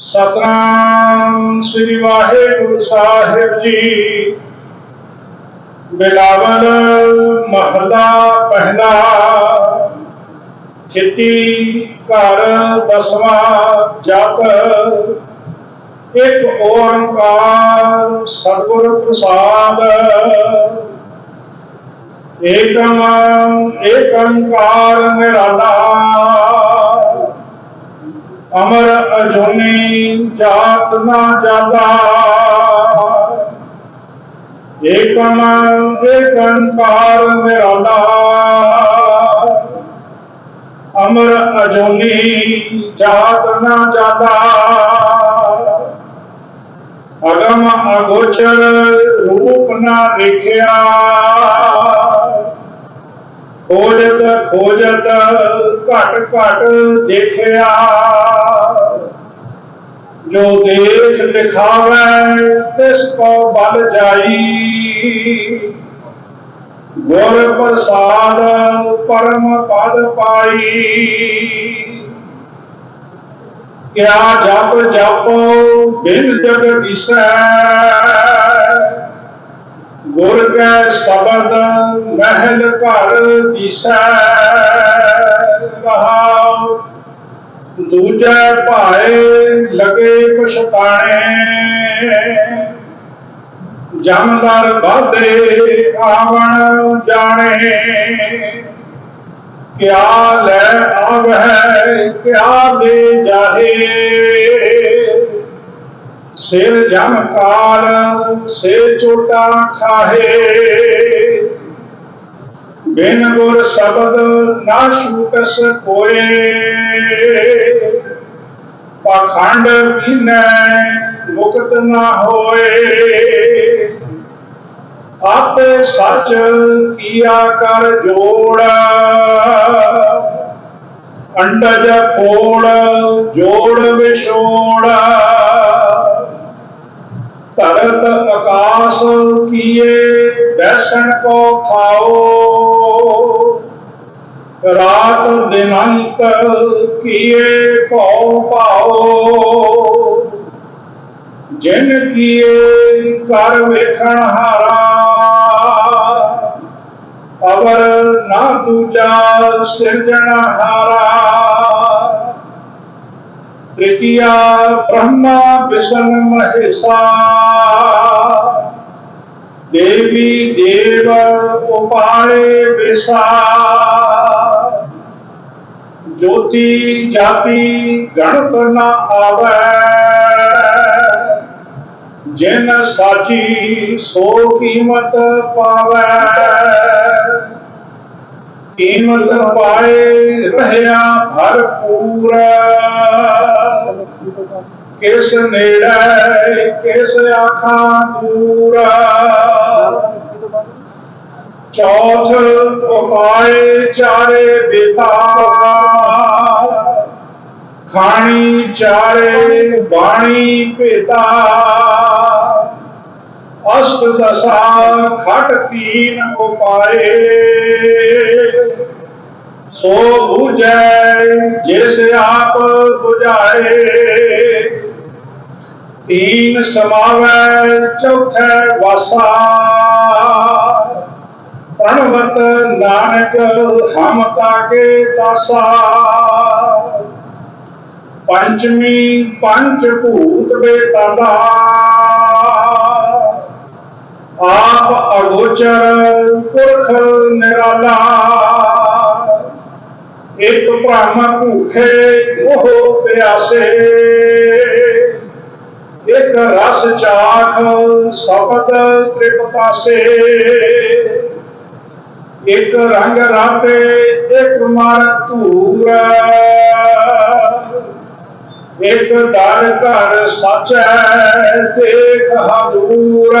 ਸਤਨਾਮ ਸ੍ਰੀ ਵਾਹਿਗੁਰੂ ਸਾਹਿਬ ਜੀ। ਬਿਲਾਵਲ ਮਹਲਾ ਪਹਿਲਾ। ਚਿੱਤੀ ਘਰ ਦਸਵਾਂ ਜਪ। ਇੱਕ ਓੰਕਾਰ ਸਤਿਗੁਰ ਪ੍ਰਸਾਦ। ਏਕਮ, ਏਕੰਕਾਰ ਨਿਰਾਲਾ। ਅਮਰ ਅਜੋਨੀ ਜਾਤ ਨਾ ਜਾਤਾ ਏਕਮ ਏਕੰਕਾਰ ਨਿਰਾਲਾ। ਅਮਰ ਅਜੋਨੀ ਜਾਤ ਨਾ ਜਾਤਾ ਅਗਮ ਅਗੋਚਰ ਰੂਪ ਨਾ ਦੇਖਿਆ। ਖੋਜਤ ਖੋਜਤ ਘਟ ਘਟ ਦੇਖਿਆ। ਜੋ ਦੇਖ ਦਿਖਾਵੇ, ਤਿਸ ਕੋ ਬਲ ਜਾਈ। ਗੁਰ ਪ੍ਰਸਾਦ ਪਰਮ ਪਦ ਪਾਈ। ਕਿਆ ਜਪ ਜਪੋ, ਬਿਨ ਜਗ ਦਿਸੈ। ਗੁਰ ਕੈ ਸ਼ਬਦ ਮਹਿਲ ਘਰ ਦਿਸੈ। ਰਹਾਉ ਦੂਜੇ ਭਾਏ ਲਗੇ ਪਛਤਾਣੇ ਜਮਦਰ ਬਾਧੇ ਆਵਣ ਜਾਣੇ। ਕਿਆ ਲੈ ਆਵਹਿ, ਕਿਆ ਦੇ ਜਾਹੇ। ਸਿਰ ਜਮ ਕਾਲ, ਸੇ ਚੋਟਾ ਖਾਹੇ। ਬਿਨ ਗੁਰ ਸ਼ਬਦ ਨਾ ਸ਼ੂਕਸ ਕੋਏ। ਪਾਖੰਡ ਕੀਨੈ, ਮੁਕਤ ਨਾ ਹੋਏ। ਆਪੇ ਸੱਚ ਕੀਆ ਕਰ ਜੋੜ। ਅੰਡਜ ਫੋੜ ਜੋੜ ਵਿਛੋੜ। ਧਰਤ ਆਕਾਸ ਕੀਏ ਬੈਸਣ ਕੋ ਖਾਓ। ਰਾਤ ਦਿਨੰਤ ਕੀਏ ਭਉ ਭਾਓ ਜਿਨ ਕੀਏ ਕਰ ਵੇਖਣ ਹਾਰਾ, ਅਵਰ ਨਾ ਦੂਜਾ ਸਿਰਜਣ ਹਾਰਾ। ਤ੍ਰਿਤੀਆ ਬ੍ਰਹਮਾ ਵਿਸ਼ਨ ਮਹੇਸ਼ਾ, ਦੇਵੀ ਦੇਵ ਉਪਾਰੇ ਵਿਸਾ ਜੋਤੀ ਜਾਤੀ ਗਣਤ ਨਾ ਆਵੇ। ਜਿਨ ਸਾਚੀ ਸੋ ਕੀਮਤ ਪਾਵੇ। ਕੀਮਤ ਪਾਏ ਰਹਿਆ ਭਰਪੂਰ ਕਿਸ ਨੇੜੇ, ਕਿਸ ਆਖਾਂ ਦੂਰ। ਚੌਥ ਉਪਾਏ ਚਾਰੇ ਬਿਤਾ ਖਾਣੀ ਚਾਰੇ, ਬਾਣੀ ਭੇਤਾ ਅਸ਼ਟ ਦਸ਼ਾ ਖਟ ਤੀਨ ਉਪਾਏ। ਸੋ 부ਜੈ ਜਿਸ ਆਪ 부ਝਾਏ ਤੀਨ ਸਮਾਵੈ, ਚੌਥੈ ਵਾਸਾ। ਪ੍ਰਣਵਤ ਨਾਨਕ ਹਮ ਤਾਕੇ ਦਾਸਾ। ਪੰਚਮੀ ਪੰਚ ਭੂਤ ਬੇਤਾਲਾ ਆਪ ਅਗੋਚਰ ਪੁਰਖ ਨਿਰਾਲਾ। ਇੱਕ ਭ੍ਰਮ ਭੂਖੇ ਉਹ ਪਿਆਸੇ। ਇੱਕ ਰਸ ਚਾਖ ਸਬਦ ਤ੍ਰਿਪਤਾਸੇ। ਇੱਕ ਰੰਗ ਰਾਤੇ, ਇੱਕ ਮਰ ਧੂਰਾ। ਇੱਕ ਦਰ ਘਰ ਸੱਚ ਹੈ, ਦੇਖ ਹਦੂਰ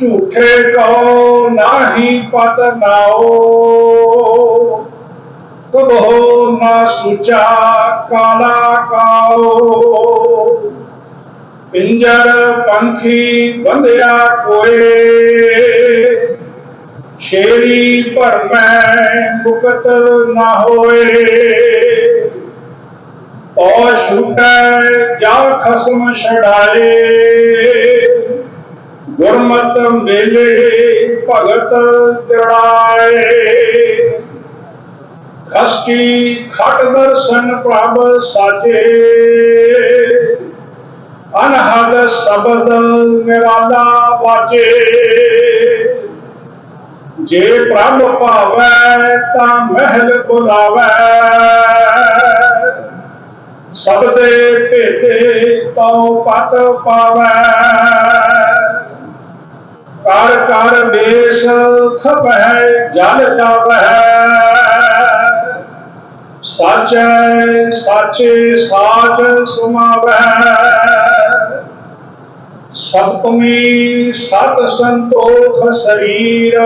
ਝੂਠੇ ਕੋ ਨਾਹੀ ਪਤ ਨਾਓ। ਕਬੋ ਨਾ ਸੁਚਾ, ਕਾਲਾ ਕਾਓ। ਪਿੰਜਰ ਪੰਖੀ ਬੰਦਿਆ ਕੋਏ। ਛੇੜੀ ਭਰਮੈ ਮੁਕਤ ਨਾ ਹੋਏ। ਔ ਛੁਟੈ ਜਾ ਖਸਮ ਛੜਾਏ ਗੁਰਮਤ ਮੇਲੇ ਭਗਤ ਜੜਾਏ ਖਸਕੀ ਖਟ ਦਰਸ਼ਨ ਪ੍ਰਭ ਸਾਚੇ ਅਨਹਦ ਸ਼ਬਦ ਨਿਰਾਲਾ ਵਾਜੇ। ਜੇ ਪ੍ਰਭ ਭਾਵੈ ਤਾਂ ਮਹਿਲ ਬੁਲਾਵੈ। ਸਭ ਦੇ ਭੇਟੇ ਤਉ ਪਤ ਪਾਵੈ। ਕਰ ਕਰ ਬੇਸ ਖਪੈ ਜਲ ਜਾਵੈ ਸਾਚੈ ਸਾਚੇ ਸਾਚ ਸੁਮਾਵੈ ਸਤਮੀ ਸਤ ਸੰਤੋਖ ਸਰੀਰ।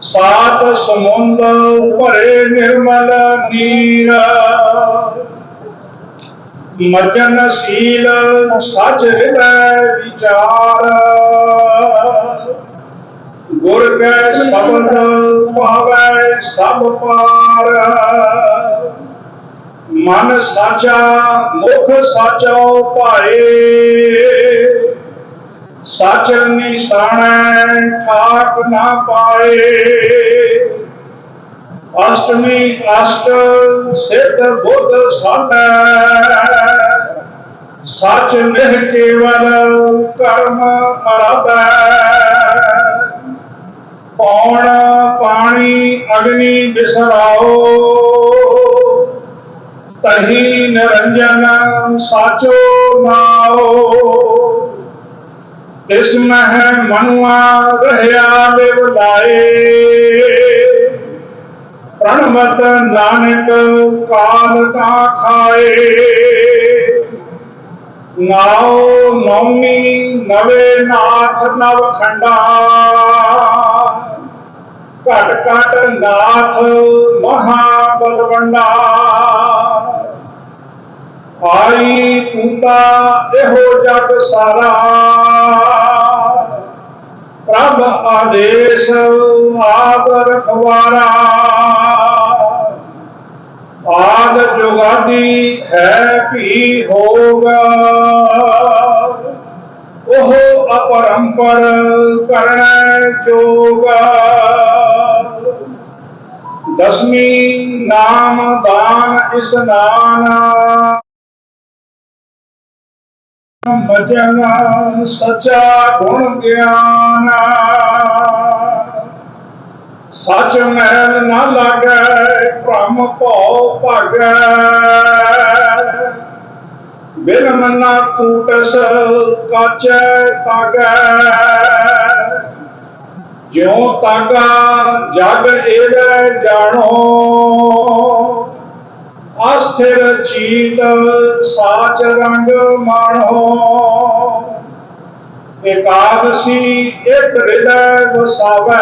ਸਾਤ ਸਮੁੰਦ ਭਰੇ ਨਿਰਮਲ ਨੀਰ। ਮਜਨ ਸੀਲ ਸਚ ਹਿਰਦੈ ਵਿਚਾਰ। ਗੁਰ ਕੈ ਸ਼ਬਦ ਭਾਵੈ ਸਭ ਪਾਰ। ਮਨ ਸਾਚਾ, ਮੁਖ ਸਾਚੋ ਭਾਏ। ਸੱਚ ਨਿਸ਼ਾਨੈ, ਠਾਕ ਨਾ ਪਾਏ। ਅਸ਼ਟਮੀ ਅਸ਼ਟ, ਸਿੱਧ ਬੁੱਧ ਸਾਧੈ ਸੱਚ ਨਿਹ ਕੇਵਲ, ਕਰਮ ਅਰਾਧੈ। ਪੌਣ ਪਾਣੀ, ਅਗਨੀ ਬਿਸਰਾਓ। ਤਹੀ ਨਿਰੰਜਨ ਸਾਚੋ ਨਾਓ ਤਿਸ ਮਹਿ ਮਨੁਆ ਰਹਿਆ ਬਿਵਲਾਏ ਪ੍ਰਣਮਤ ਨਾਨਕ ਕਾਲ ਤਾ ਖਾਏ। ਨਾਉ ਨੌਮੀ ਨਵੇ ਨਾਥ ਨਵ ਖੰਡਾ। ਘਟ ਘਟ ਨਾਥ ਮਹਾ ਬਲਵੰਡਾ ਆਈ ਤੂਤਾ, ਇਹੋ ਜਗ ਸਾਰਾ। ਪ੍ਰਭ ਆਦੇਸ਼ ਆਦ ਰਖਵਾਰਾ ਆਦ ਜੁਗਾਦੀ ਹੈ ਭੀ ਹੋਗਾ। ਉਹ ਅਪਰੰਪਰ ਕਰਣ ਜੋਗਾ। ਦਸਵੀਂ ਨਾਮ ਦਾਨ ਇਸਨਾਨ ਬਚਨ ਸਚਾ ਗੁਣ ਗਿਆਨ। ਸਚ ਮਹਿਲ ਨਾ ਲਾਗੈ, ਭ੍ਰਮ ਭਉ ਭਾਗੈ। ਬਿਨ ਮਨਾ ਟੂਟਸ ਕਾਚੈ ਤਾਗੈ। ਜਿਉ ਤਾਗਾ ਜਗ ਏਵੈ ਜਾਣੋ ਅਸਥਿਰ ਚੀਤ ਸਾਚ ਰੰਗ ਮਾਣੋ ਇਕਾਦਸੀ ਇੱਕ ਹਿਰਦੈ ਵਸਾਵੈ।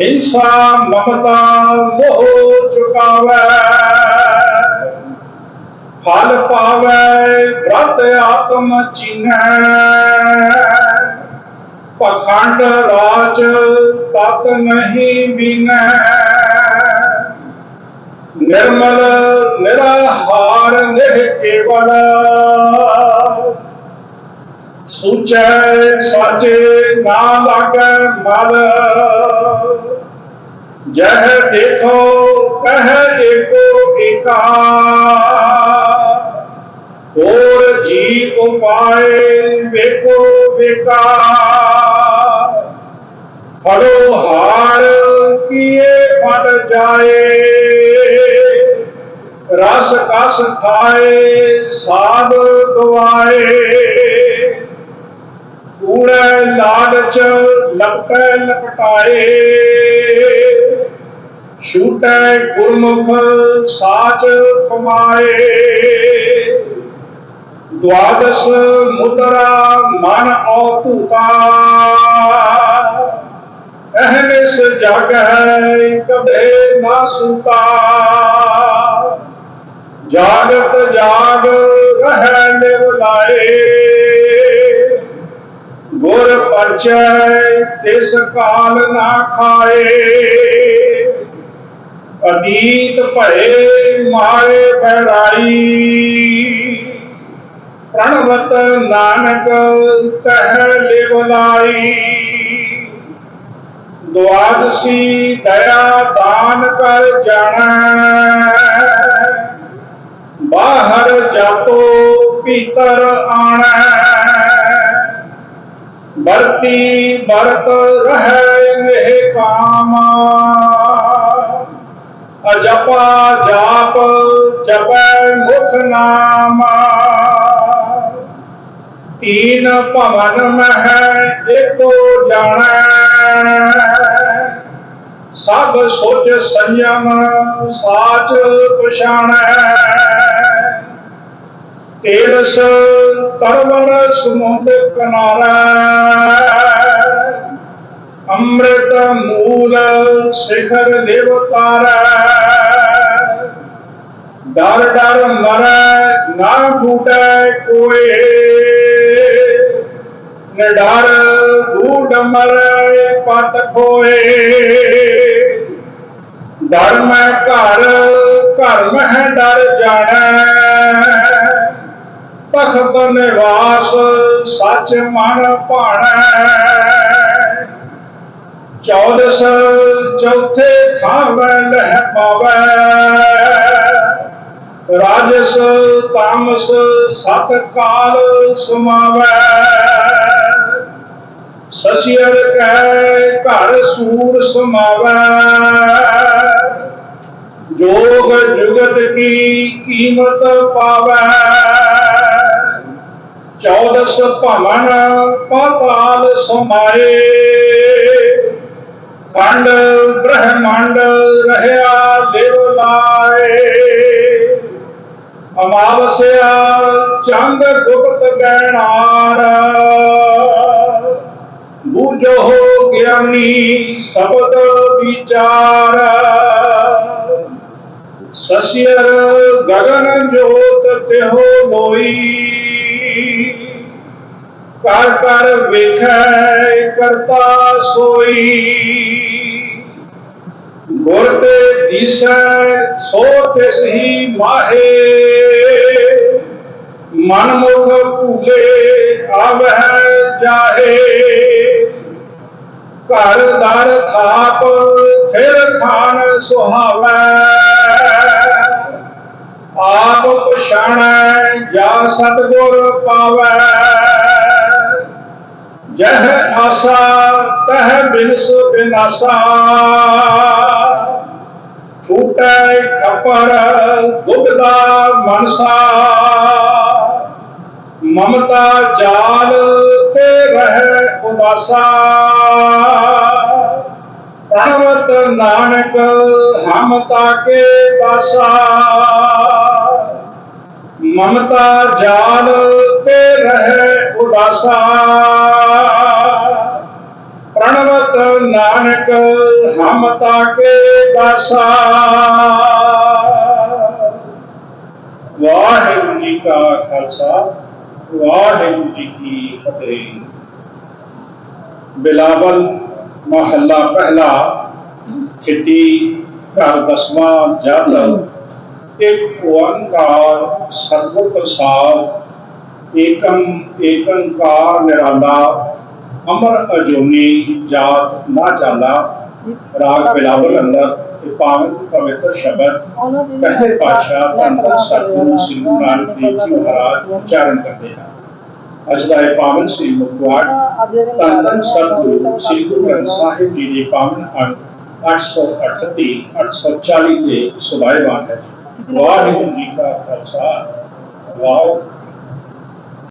ਹਿੰਸਾ ਮਮਤਾ ਮੋਹ ਚੁਕਾਵੈ। ਫਲ ਪਾਵੈ ਬ੍ਰਤ ਆਤਮ ਚੀਨੈ। ਪਖੰਡ ਰਾਜ ਤਤ ਨਹੀਂ ਬੀਨੈ ਨਿਰਮਲ, ਨਿਰਾਹਾਰ ਨਿਹ ਕੇਵਲ। ਸੁਚੈ ਸਾਚੇ ਨਾ ਲਾਗੈ ਮਲ। ਜਹ ਦੇਖੋ ਕਹ ਏਕੋ ਏਕਾ। ਹੋਰ ਜੀ ਉਪਾਏ ਵੇਖੋ ਵੇਕਾ ਫੜੋ ਹਾਰ ਕੀਏ ਫੜ ਜਾਏ। ਰਸ ਕਸ ਖਾਏ, ਸਾਧ ਦਵਾਏ। ਕੂੜੇ ਲਾਲਚ ਲਪਟੈ ਲਪਟਾਏ। ਛੂਟੇ ਗੁਰਮੁਖ ਸਾਚ ਕਮਾਏ। ਦਵਾਦਸ ਮੁਦਰਾ ਮਨ ਔ ਧੂਤਾ। ਅਹਨਿਸ ਜਗ ਹੈ ਕਭੇ ਨਾ ਸੁਤਾ ਜਾਗਤ ਜਾਗ ਰਹਿ ਨਿਵਲਾਏ ਗੁਰ ਪਰਚੈ ਤਿਸ ਕਾਲ ਨਾ ਖਾਏ। ਅਤੀਤ ਭਏ ਮਾਰੇ ਬਹਿਰਾਈ। ਪ੍ਰਣਵਤ ਨਾਨਕ ਤਹਿ ਲਿਵਲਾਈ ਦੁਆਦਸੀ ਦਇਆ ਦਾਨ ਕਰ ਜਾਣਾ। ਬਾਹਰ ਜਾਤੋ ਭੀਤਰ ਆਣਾ। ਵਰਤੀ ਵਰਤ ਰਹਿ ਇਹ ਕਾਮਾ। ਅਜਪਾ ਜਾਪ ਜਪੈ ਮੁਖ ਨਾਮਾ। ਤੀਨ ਭਵਨ ਮਹਿ ਏਕੋ ਜਾਣੈ। ਸਭ ਸੋਚ ਸੰਯਮ ਸਾਚ ਪਛਾਣੈ। ਤੇਰਸ ਤਰਵਰ ਸਮੁੰਦ ਕਿਨਾਰਾ। ਅੰਮ੍ਰਿਤ ਮੂਲ ਸਿਖਰ ਦੇਵਤਾਰਾ ਡਰ ਡਰ ਮਰੈ ਨਾ ਟੂਟੈ ਕੋਏ। ਨਿਡਰ ਢੂਡ ਮਰੈ ਪਤ ਖੋਏ। ਡਰ ਮੈਂ ਘਰ ਘਰ ਮਹਿ ਡਰ ਜਾਣੈ। ਤਖਤ ਨਿਵਾਸ ਸੱਚ ਮਨ ਭਾਣੈ। ਚੌਦਸ ਚੌਥੇ ਥਾਵੈ, ਲਹਿ ਪਾਵੈ। ਰਾਜਸ ਤਾਮਸ ਸਤ ਕਾਲ ਸਮਾਵੈ। ਸਸਿਅਰ ਕਹਿ ਘਰ ਸੂਰ ਸਮਾਵੈ। ਜੋਗ ਜੁਗਤ ਕੀ ਕੀਮਤ ਪਾਵੈ? ਚੌਦਸ ਭਵਨ ਪਾਤਾਲ ਸਮਾਏ। ਖੰਡ ਬ੍ਰਹਮੰਡ ਰਹਿਆ ਦੇਵ ਲਾਏ। ਅਮਾਵਸਿਆ ਚੰਦ ਗੁਪਤ ਗੈਣਾਰ ਬੂਝੋ ਗਿਆਨੀ ਸ਼ਬਦ ਵਿਚਾਰ। ਸਸਿਅਰ ਗਗਨ ਜੋਤ ਤਿਹੋ ਲੋਈ ਕਰ ਕਰ ਵੇਖੈ ਕਰਤਾ ਸੋਈ। ਗੁਰ ਤੇ ਦਿਸੈ ਸੋ ਤਿਸ ਹੀ ਮਾਹੇ। ਮਨ ਮੁਖ ਭੂਲੇ ਆਵਹਿ ਜਾਹੇ। ਘਰ ਦਰ ਥਾਪ ਫਿਰ ਖਾਨ ਸੁਹਾਵੈ। ਆਪ ਪਛਾਣੈ, ਜਾ ਸਤਗੁਰ ਪਾਵੈ। ਜਹ ਆਸਾ, ਤਹ ਬਿਨਸ ਬਿਨਾਸਾ। ਟੂਟੈ ਖਪਰ ਦੁਬਦਾ ਮਨਸਾ। ਮਮਤਾ ਜਾਲ ਤੇ ਰਹਿ ਉਦਾਸਾ। ਪ੍ਰਣਵਤ ਨਾਨਕ ਹਮ ਤਾਕੇ ਦਾਸਾ ਮਮਤਾ ਜਾਲ ਤੇ ਰਹਿ ਉਦਾਸਾ। ਪ੍ਰਣਵਤ ਨਾਨਕ ਹਮ ਤਾਕੇ ਦਾਸਾ ਵਾਹਿਗੁਰੂ ਜੀ ਕਾ ਖਾਲਸਾ, ਵਾਹਿਗੁਰੂ ਜੀ ਕੀ ਫਤਿਹ। ਬਿਲਾਵਲ ਮਹੱਲਾ ਪਹਿਲਾ, ਖੇਤੀ, ਘਰ ਦਸਵਾਂ ਜਦ ਇੱਕ ਓੰਕਾਰ ਸਤਿਗੁਰ ਪ੍ਰਸਾਦ ਏਕੰ, ਏਕੰਕਾਰ ਨਿਰਾਲਾ, ਅਮਰ ਅਜੋਨੀ ਜਾਤ ਨਾ ਜਾਲਾ, ਰਾਗ ਬਿਲਾਵਲ ਅੰਦਰ, ਇਹ ਪਾਵਨ ਪਵਿੱਤਰ ਸ਼ਬਦ, ਪਹਿਲੇ ਪਾਤਸ਼ਾਹ ਧੰਨ ਧੰਨ ਸਤਿਗੁਰੂ ਸ੍ਰੀ ਗੁਰੂ ਨਾਨਕ ਦੇਵ ਜੀ ਮਹਾਰਾਜ ਉਚਾਰਨ ਕਰਦੇ ਹਨ। ਅੱਜ ਦਾ ਇਹ ਪਾਵਨ ਸ੍ਰੀ ਮੁਖਵਾੜ ਧੰਨ ਧੰਨ ਸਤਿਗੁਰੂ ਸ੍ਰੀ ਗੁਰੂ ਗ੍ਰੰਥ ਸਾਹਿਬ ਜੀ ਦੇ ਪਾਵਨ ਅੰਗ 838 840 ਦੇ ਸੁਭਾਏਵਾਨ ਹੈ। ਵਾਹਿਗੁਰੂ ਜੀ ਕਾ ਖਾਲਸਾ। ਵਾਹਿਗੁਰੂ